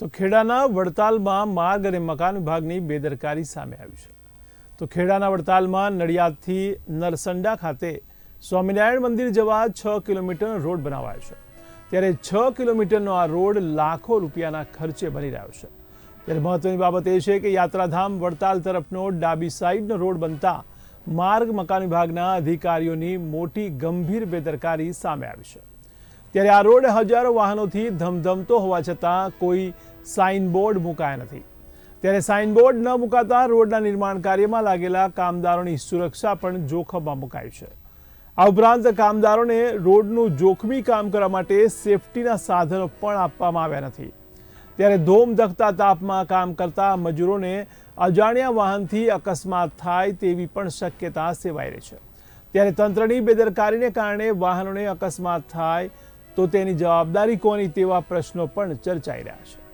તો ખેડાના વડતાલમાં માર્ગ અને મકાન વિભાગની બેદરકારી સામે આવી છે. તો ખેડાના વડતાલમાં નડિયાદથી નરસંડા ખાતે સ્વામિનારાયણ મંદિર જવા છ કિલોમીટરનો રોડ બનાવાયો છે. ત્યારે છ કિલોમીટરનો આ રોડ લાખો રૂપિયાના ખર્ચે બની રહ્યો છે. ત્યારે મહત્વની બાબત એ છે કે યાત્રાધામ વડતાલ તરફનો ડાબી સાઈડનો રોડ બનતા માર્ગ મકાન વિભાગના અધિકારીઓની મોટી ગંભીર બેદરકારી સામે આવી છે. ત્યારે આ રોડ હજારો વાહનોથી ધમધમતો હોવા છતાં કોઈ સાઇનબોર્ડ મુકાયા નથી. ત્યારે સાઇનબોર્ડ ન મુકાતા રોડના નિર્માણ કાર્યમાં લાગેલા કામદારોની સુરક્ષા પણ જોખમમાં મુકાઈ છે. આ ઉપરાંત કામદારોને રોડનું જોખમી કામ કરવા માટે સેફટીના સાધનો પણ આપવામાં આવ્યા નથી. ત્યારે ધોમ ધખતા તાપમાં કામ કરતા મજૂરોને અજાણ્યા વાહનથી અકસ્માત થાય તેવી પણ શક્યતા સેવાઈ રહી છે. ત્યારે તંત્રની બેદરકારીને કારણે વાહનોને અકસ્માત થાય તો તેની જવાબદારી કોની તેવા પ્રશ્નો પણ ચર્ચાઈ રહ્યા છે.